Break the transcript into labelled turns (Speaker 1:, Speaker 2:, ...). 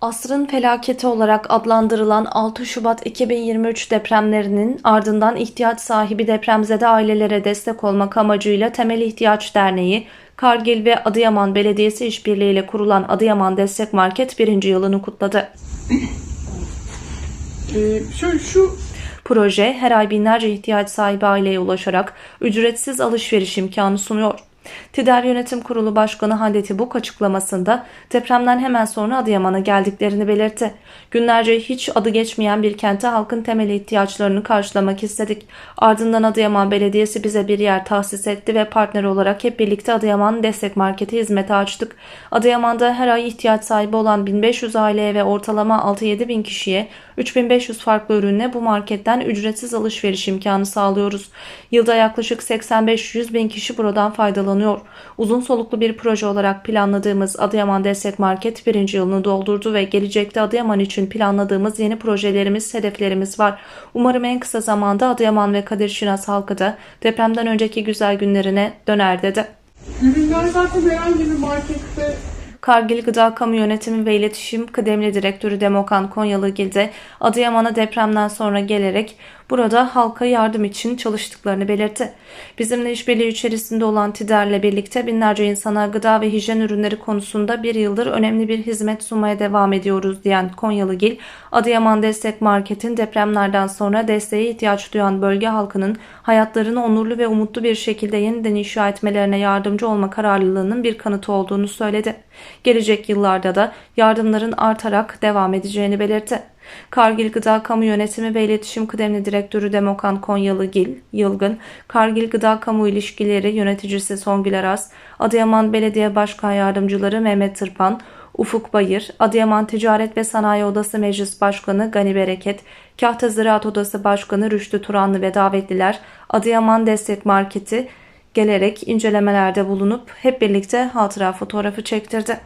Speaker 1: Asrın felaketi olarak adlandırılan 6 Şubat 2023 depremlerinin ardından ihtiyaç sahibi depremzede ailelere destek olmak amacıyla Temel İhtiyaç Derneği, Kargil ve Adıyaman Belediyesi işbirliğiyle kurulan Adıyaman Destek Market birinci yılını kutladı.
Speaker 2: Ee, şöyle şu
Speaker 1: Proje her ay binlerce ihtiyaç sahibi aileye ulaşarak ücretsiz alışveriş imkanı sunuyor. TİDER Yönetim Kurulu Başkanı Hande Tibuk açıklamasında depremden hemen sonra Adıyaman'a geldiklerini belirtti. Günlerce hiç adı geçmeyen bir kente halkın temel ihtiyaçlarını karşılamak istedik. Ardından Adıyaman Belediyesi bize bir yer tahsis etti ve partner olarak hep birlikte Adıyaman Destek Marketi hizmeti açtık. Adıyaman'da her ay ihtiyaç sahibi olan 1500 aileye ve ortalama 6-7 bin kişiye 3500 farklı ürünle bu marketten ücretsiz alışveriş imkanı sağlıyoruz. Yılda yaklaşık 85-100 bin kişi buradan faydalanıyor. Uzun soluklu bir proje olarak planladığımız Adıyaman Destek Market birinci yılını doldurdu ve gelecekte Adıyaman için planladığımız yeni projelerimiz, hedeflerimiz var. Umarım en kısa zamanda Adıyaman ve Kadir Şinas halkı da depremden önceki güzel günlerine döner dedi.
Speaker 2: ürünler zaten herhangi bir markette
Speaker 1: Kargil Gıda Kamu Yönetimi ve İletişim Kıdemli Direktörü Demokan Konyalıgil de Adıyaman'a depremden sonra gelerek burada halka yardım için çalıştıklarını belirtti. Bizimle işbirliği içerisinde olan TİDER'le birlikte binlerce insana gıda ve hijyen ürünleri konusunda bir yıldır önemli bir hizmet sunmaya devam ediyoruz diyen Konyalıgil, Adıyaman Destek Market'in depremlerden sonra desteğe ihtiyaç duyan bölge halkının hayatlarını onurlu ve umutlu bir şekilde yeniden inşa etmelerine yardımcı olma kararlılığının bir kanıtı olduğunu söyledi. Gelecek yıllarda da yardımların artarak devam edeceğini belirtti. Kargil Gıda Kamu Yönetimi ve İletişim Kıdemli Direktörü Demokan Konyalıgil, Yılgın, Kargil Gıda Kamu İlişkileri Yöneticisi Songül Aras, Adıyaman Belediye Başkan Yardımcıları Mehmet Tırpan, Ufuk Bayır, Adıyaman Ticaret ve Sanayi Odası Meclis Başkanı Gani Bereket, Kahta Ziraat Odası Başkanı Rüştü Turanlı ve davetliler Adıyaman Destek Marketi gelerek incelemelerde bulunup hep birlikte hatıra fotoğrafı çektirdi.